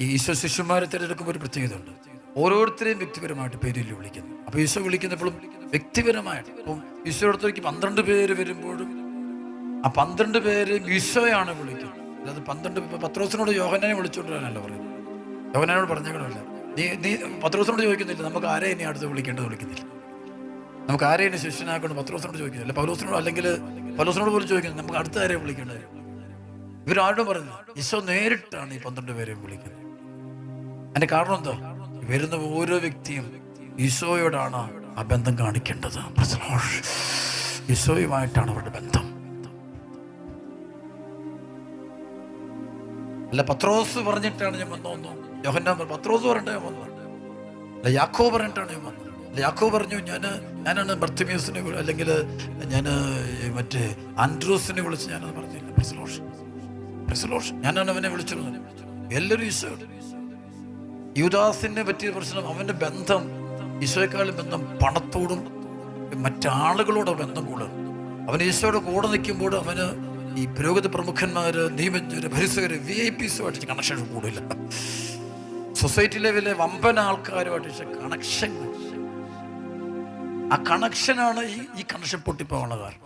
ഈ ഈശോ ശിഷ്യന്മാരെ തിരഞ്ഞെടുക്കുമ്പോൾ ഒരു പ്രത്യേകത ഉണ്ട്. ഓരോരുത്തരെയും വ്യക്തിപരമായിട്ട് പേരിൽ വിളിക്കുന്നു. അപ്പോൾ ഈശോ വിളിക്കുന്നപ്പോഴും വ്യക്തിപരമായിട്ട് ഇപ്പം ഈശോടത്തേക്ക് പന്ത്രണ്ട് പേര് വരുമ്പോഴും ആ പന്ത്രണ്ട് പേര് ഈശോയാണ് വിളിക്കുന്നത്. അതായത് പന്ത്രണ്ട് പത്രോസിനോട് യോഹനെ വിളിച്ചുകൊണ്ടിരാനല്ല പറയുന്നത്. യോഹനോട് പറഞ്ഞേക്കണമല്ല. നീ നീ പത്രോസിനോട് ചോദിക്കുന്നില്ല. നമുക്ക് ആരെ ഇനി അടുത്ത് വിളിക്കേണ്ടത് വിളിക്കുന്നില്ല. നമുക്ക് ആരെ ഇനി ശിഷ്യനാക്കൊണ്ട് പത്രോസിനോട് ചോദിക്കുന്നില്ല. പൗലോസിനോട് അല്ലെങ്കിൽ പൗലോസിനോട് പോലും ചോദിക്കുന്നില്ല. നമുക്ക് അടുത്ത ആരെയും വിളിക്കേണ്ടത്? ഇവരാരോടും പറഞ്ഞു ഈശോ നേരിട്ടാണ് ഈ പന്ത്രണ്ട് പേരെയും വിളിക്കുന്നത്. അതിന്റെ കാരണം എന്തോ? വരുന്ന ഓരോ വ്യക്തിയും ഈശോയോടാണ് ആ ബന്ധം കാണിക്കേണ്ടത്. ഈശോയുമായിട്ടാണ് അവരുടെ ബന്ധം. അല്ല പത്രോസ് പറഞ്ഞിട്ടാണ് ഞാൻ വന്നു യോഹന്നാൻ പത്രോസ് പറഞ്ഞിട്ട് ഞാൻ വന്നു അല്ല യാക്കോ പറഞ്ഞിട്ടാണ് ഞാൻ വന്നത്. അല്ല യാക്കോ പറഞ്ഞു ഞാൻ ഞാനാണ് ബർത്തിമിയസിനെ അല്ലെങ്കിൽ ഞാൻ മറ്റേ ആൻഡ്രൂസിനെ വിളിച്ച് ഞാനത് പറഞ്ഞില്ല. പ്രസലോഷ് പ്രസലോഷ് ഞാനാണ് അവനെ വിളിച്ചിരുന്നത് എല്ലാവരും ഈശോ യുദാസിനെ പറ്റിയ പ്രശ്നം അവന്റെ ബന്ധം ഈശോയെക്കാളും ബന്ധം പണത്തോടും മറ്റാളുകളോട് ബന്ധം കൂടുതൽ അവൻ ഈശോയുടെ കൂടെ നിൽക്കുമ്പോൾ അവന് ഈ പുരോഗതി പ്രമുഖന്മാർ നിയമജ്ഞര് ഭരിസകര് വി ഐ പിസുമായിട്ട് കണക്ഷൻ കൂടില്ല സൊസൈറ്റി ലെവലിലെ വമ്പൻ ആൾക്കാരുമായിട്ട് കണക്ഷൻ ആ കണക്ഷനാണ് ഈ ഈ കണക്ഷൻ പൊട്ടിപ്പോകാനുള്ള കാരണം.